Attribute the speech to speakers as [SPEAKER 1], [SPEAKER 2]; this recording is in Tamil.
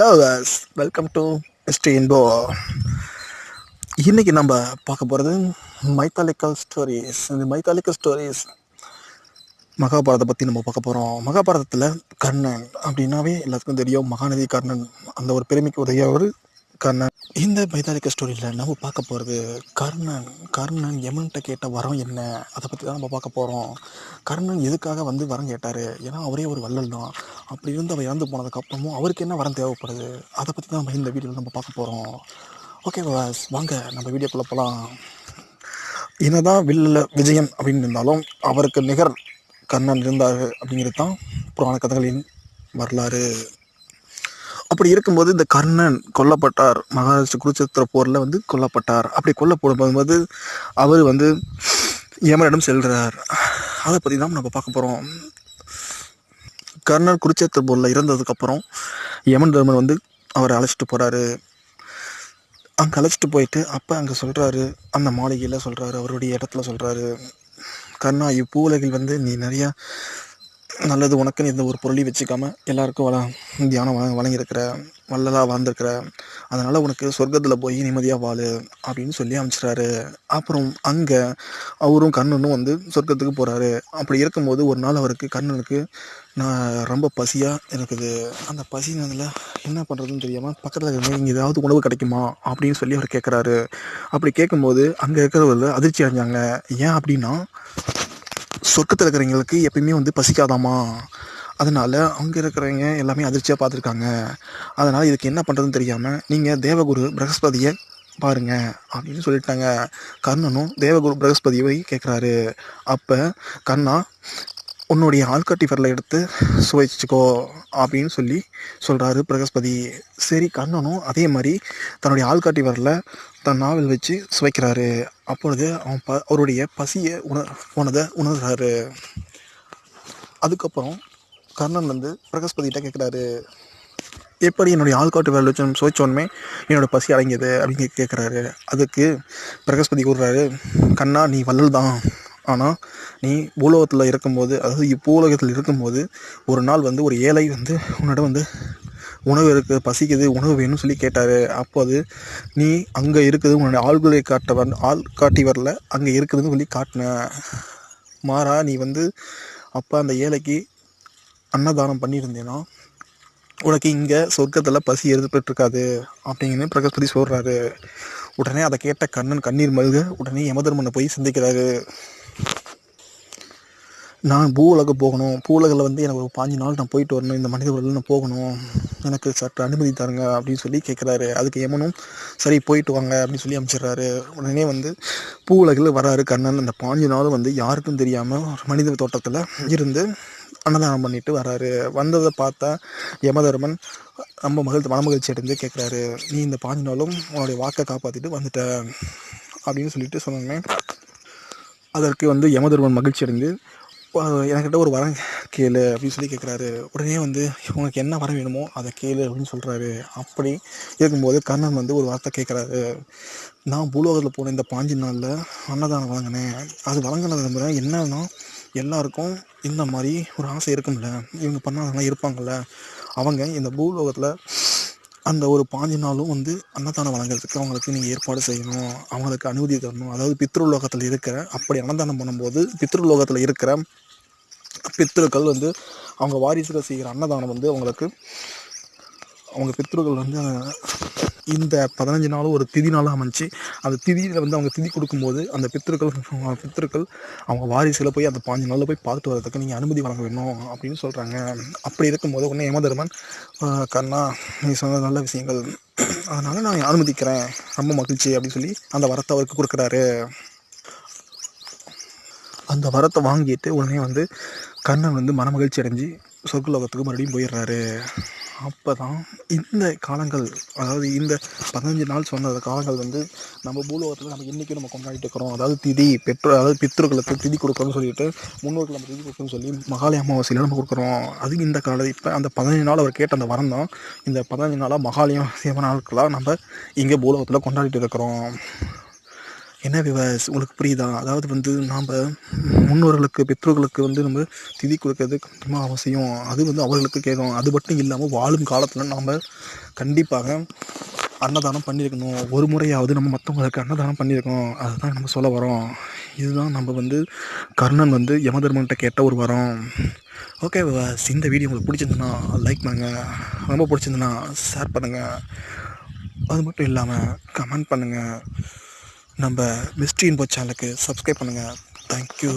[SPEAKER 1] Hello guys welcome to mister info இன்னைக்கு நம்ம பார்க்க போகிறது மைத்தாலிக்கல் ஸ்டோரிஸ் இந்த மைத்தாலிக்கல் ஸ்டோரிஸ் மகாபாரதத்தை பற்றி நம்ம பார்க்க போகிறோம் மகாபாரதத்தில் கர்ணன் அப்படின்னாவே எல்லாத்துக்கும் தெரியும். மகாநதி கர்ணன் அந்த ஒரு பெருமைக்கு உதவியவர் கர்ணன். இந்த பைதாலிக்க ஸ்டோரியில் நம்ம பார்க்க போகிறது கர்ணன். கர்ணன் யமன்கிட்ட கேட்ட வரம் என்ன? அதை பற்றி தான் நம்ம பார்க்க போகிறோம் கர்ணன் எதுக்காக வந்து வரம் கேட்டார்? ஏன்னா அவரே ஒரு வள்ளல் தான். அப்படி இருந்து அவர் இறந்து போனதுக்கப்புறமும் அவருக்கு என்ன வரம் தேவைப்படுது? அதை பற்றி தான் நம்ம இந்த வீடியோவில் நம்ம பார்க்க போகிறோம் ஓகே வாஸ் வாங்க நம்ம வீடியோக்குள்ளே போகலாம் என்னதான் வில்லில் விஜயன் அப்படின்னு இருந்தாலும் அவருக்கு நிகர் கர்ணன் இருந்தார் அப்படிங்கிறது தான் புராண கதைகளின் வரலாறு. அப்படி இருக்கும்போது இந்த கர்ணன் கொல்லப்பட்டார். மகாராஷ்டிர குருச்சேத்திர போரில் வந்து கொல்லப்பட்டார். அப்படி கொல்லப்படும்போது அவர் வந்து யமனிடம் செல்கிறார் அதை பற்றி தான் நம்ம பார்க்க போகிறோம் கர்ணன் குருச்சேத்திர போரில் இறந்ததுக்கப்புறம் யமன் தர்மன் வந்து அவரை அழைச்சிட்டு போகிறாரு அங்கே அழைச்சிட்டு போயிட்டு அப்போ அங்கே சொல்கிறாரு அந்த மாளிகையில் சொல்கிறாரு அவருடைய இடத்துல சொல்கிறாரு கர்ணா இப்பூலகில் வந்து நீ நிறையா நல்லது உனக்குன்னு எந்த ஒரு பொருளையும் வச்சுக்காமல் எல்லாருக்கும் வள தியானம் வழ வழங்கியிருக்கிற வல்லலாக வாழ்ந்திருக்கிற அதனால் உனக்கு சொர்க்கத்தில் போய் நிம்மதியாக வாழு அப்படின்னு சொல்லி அமைச்சிட்டாரு. அப்புறம் அங்கே அவரும் கண்ணனும் வந்து சொர்க்கத்துக்கு போகிறாரு அப்படி இருக்கும்போது ஒரு நாள் அவருக்கு கண்ணனுக்கு நான் ரொம்ப பசியாக இருக்குது. அந்த பசினதில் என்ன பண்ணுறதுன்னு தெரியாமல் பக்கத்தில் இருந்து இங்கே ஏதாவது உணவு கிடைக்குமா? அப்படின்னு சொல்லி அவர் கேட்குறாரு அப்படி கேட்கும்போது அங்கே இருக்கிறவர்கள் அதிர்ச்சி அடைஞ்சாங்க. ஏன் அப்படின்னா சொர்க்கத்தில் இருக்கிறவங்களுக்கு எப்பயுமே வந்து பசிக்காதாமா? அதனால் அங்கே இருக்கிறவங்க எல்லாமே அதிர்ச்சியாக பார்த்துருக்காங்க. அதனால் இதுக்கு என்ன பண்ணுறதுன்னு தெரியாமல் நீங்கள் தேவகுரு பிரகஸ்பதியை பாருங்க அப்படின்னு சொல்லிட்டாங்க. கர்ணனும் தேவகுரு பிரகஸ்பதியை கேட்குறாரு அப்போ கர்ணா உன்னுடைய ஆள்காட்டி விரலை எடுத்து சுவைச்சிக்கோ அப்படின்னு சொல்லி சொல்கிறாரு பிரகஸ்பதி. சரி கண்ணனும் அதே மாதிரி தன்னுடைய ஆள்காட்டி விரலை தன் நாவல் வச்சு சுவைக்கிறாரு. அப்பொழுது அவன் ப அவருடைய பசியை உண போனதை உணர்கிறாரு அதுக்கப்புறம் கர்ணன் வந்து பிரகஸ்பதிகிட்ட கேட்குறாரு எப்படி என்னுடைய ஆள்காட்டு வேலை வச்சு சுவைச்சோன்மே என்னோட பசி அடங்கியது? அப்படின்னு கேட்குறாரு. அதுக்கு பிரகஸ்பதி கூறுறாரு கண்ணா நீ வள்ளல் தான். ஆனால் நீ பூலோகத்தில் இருக்கும்போது அதாவது இப்பூலோகத்தில் இருக்கும்போது ஒரு நாள் வந்து ஒரு ஏழை வந்து உன்னோட வந்து உணவு இருக்கு பசிக்குது உணவு வேணும்னு சொல்லி கேட்டார். அப்போது நீ அங்கே இருக்குது உன்னுடைய ஆள்களை காட்ட வந் ஆள் காட்டி வரல அங்கே இருக்குதுன்னு சொல்லி காட்டின. மாறா நீ வந்து அப்போ அந்த ஏழைக்கு அன்னதானம் பண்ணியிருந்தேன்னா உனக்கு இங்கே சொர்க்கத்தில் பசி எதிர்பட்டுருக்காது அப்படின்னு பிரகஸ்பதி சொல்கிறாரு உடனே அதை கேட்ட கண்ணன் கண்ணீர் மல்க உடனே யமதர்மனை போய் சந்திக்கிறாரு. நான் பூ உலகம் போகணும். பூ உலகில் வந்து எனக்கு ஒரு பாஞ்சு நாள் நான் போயிட்டு வரணும். இந்த மனித உலகில் நான் போகணும். எனக்கு சற்று அனுமதி தருங்க அப்படின்னு சொல்லி கேட்குறாரு அதுக்கு யமனும் சரி போயிட்டு வாங்க அப்படின்னு சொல்லி அனுப்பிச்சிடுறாரு உடனே வந்து பூ உலகில் வராரு கண்ணன் அந்த பாஞ்சு நாளும் வந்து யாருக்கும் தெரியாமல் ஒரு மனித தோட்டத்தில் இருந்து அன்னதானம் பண்ணிட்டு வராரு. வந்ததை பார்த்தா யமதர்மன் ரொம்ப மகிழ்ச்சி மனமகிழ்ச்சி அடைந்து கேட்குறாரு நீ இந்த பாஞ்சு நாளும் உன்னுடைய வாக்கை காப்பாற்றிட்டு வந்துட்ட அப்படின்னு சொல்லிட்டு சொன்னோன்னே அதற்கு வந்து யமதர்மன் மகிழ்ச்சி அடைந்து என்கிட்ட ஒரு வரம் கேளு அப்படின்னு சொல்லி கேட்குறாரு உடனே வந்து உனக்கு என்ன வரம் வேணுமோ அதை கேளு அப்படின்னு சொல்கிறாரு அப்படி இருக்கும்போது கர்ணன் வந்து ஒரு வார்த்தை கேட்குறாரு நான் பூலோகத்தில் போன இந்த பாஞ்சு நாளில் அன்னதானம் வழங்கினேன். அது வழங்கினது முறை என்னன்னா எல்லாருக்கும் இந்த மாதிரி ஒரு ஆசை இருக்கும்ல. இவங்க பண்ணாதவங்களாம் இருப்பாங்கள்ல அவங்க இந்த பூலோகத்தில் அந்த ஒரு பாஞ்சு நாளும் வந்து அன்னதானம் வழங்குறதுக்கு அவங்களுக்கு நீங்கள் ஏற்பாடு செய்யணும். அவங்களுக்கு அனுமதி தரணும். அதாவது பித்ருலோகத்தில் இருக்கிற அப்படி அன்னதானம் பண்ணும்போது பித்ருலோகத்தில் இருக்கிற பித்ருக்கள் வந்து அவங்க வாரிசுகள் செய்கிற அன்னதானம் வந்து அவங்களுக்கு அவங்க பித்ருக்கள் வந்து இந்த பதினஞ்சு நாளும் ஒரு திதி நாளாக அமைஞ்சு அந்த திதியில் வந்து அவங்க திதி கொடுக்கும்போது அந்த பித்திருக்கள் பித்திருக்கள் அவங்க வாரிசில் போய் அந்த பாஞ்சு நாளில் போய் பார்த்துட்டு வரதுக்கு நீங்கள் அனுமதி வழங்க வேணும் அப்படின்னு சொல்கிறாங்க அப்படி இருக்கும்போது உடனே யமதர்மன் கண்ணா நீ சொன்ன நல்ல விஷயங்கள். அதனால் நான் அனுமதிக்கிறேன். ரொம்ப மகிழ்ச்சி அப்படின்னு சொல்லி அந்த வரத்தை அவருக்கு கொடுக்குறாரு. அந்த வரத்தை வாங்கிட்டு உடனே வந்து கண்ணன் வந்து மனமகிழ்ச்சி அடைஞ்சு சொர்க்கலோகத்துக்கு மறுபடியும் போயிடுறாரு. அப்போ தான் இந்த காலங்கள் அதாவது இந்த பதினஞ்சு நாள் சொன்ன அந்த காலங்கள் வந்து நம்ம பூலோகத்தில் நம்ம இன்றைக்கும் நம்ம கொண்டாடிட்டு இருக்கிறோம். அதாவது திதி பெற்றோர் அதாவது பித்ருக்களுக்கு திதி கொடுக்கணும்னு சொல்லிட்டு முன்னோர்கள் நம்ம திதி கொடுக்கணும்னு சொல்லி மகாலய அமாவாசையில் நம்ம கொடுக்குறோம். அது இந்த கால இப்போ அந்த பதினஞ்சு நாள் அவர் கேட்ட அந்த வரம் தான் இந்த பதினஞ்சு நாளாக மகாலய சேவ நாட்களாக நம்ம இங்கே பூலோகத்தில் கொண்டாடிட்டு இருக்கிறோம். என்ன விவாஸ் உங்களுக்கு புரியுதா? அதாவது வந்து நாம் முன்னோர்களுக்கு பெற்றோர்களுக்கு வந்து நம்ம திதி கொடுக்கறது கண்டிப்பாக அவசியம். அது வந்து அவர்களுக்கு கேட்கும் அது மட்டும் இல்லாமல் வாழும் காலத்தில் நாம் கண்டிப்பாக அன்னதானம் பண்ணியிருக்கணும். ஒரு முறையாவது நம்ம மற்றவங்களுக்கு அன்னதானம் பண்ணியிருக்கோம் அதுதான் நம்ம சொல்ல வரோம். இதுதான் நம்ம வந்து கர்ணன் வந்து யமதர்மன்கிட்ட கேட்ட ஒரு வரோம். ஓகே விவாஸ் இந்த வீடியோ உங்களுக்கு பிடிச்சிருந்துன்னா லைக் பண்ணுங்கள் ரொம்ப பிடிச்சிருந்துன்னா ஷேர் பண்ணுங்கள் அது மட்டும் இல்லாமல் கமெண்ட் பண்ணுங்கள் நம்ம மிஸ்ட்ரி இன்போ சேனலுக்கு சப்ஸ்கிரைப் பண்ணுங்கள் தேங்க்யூ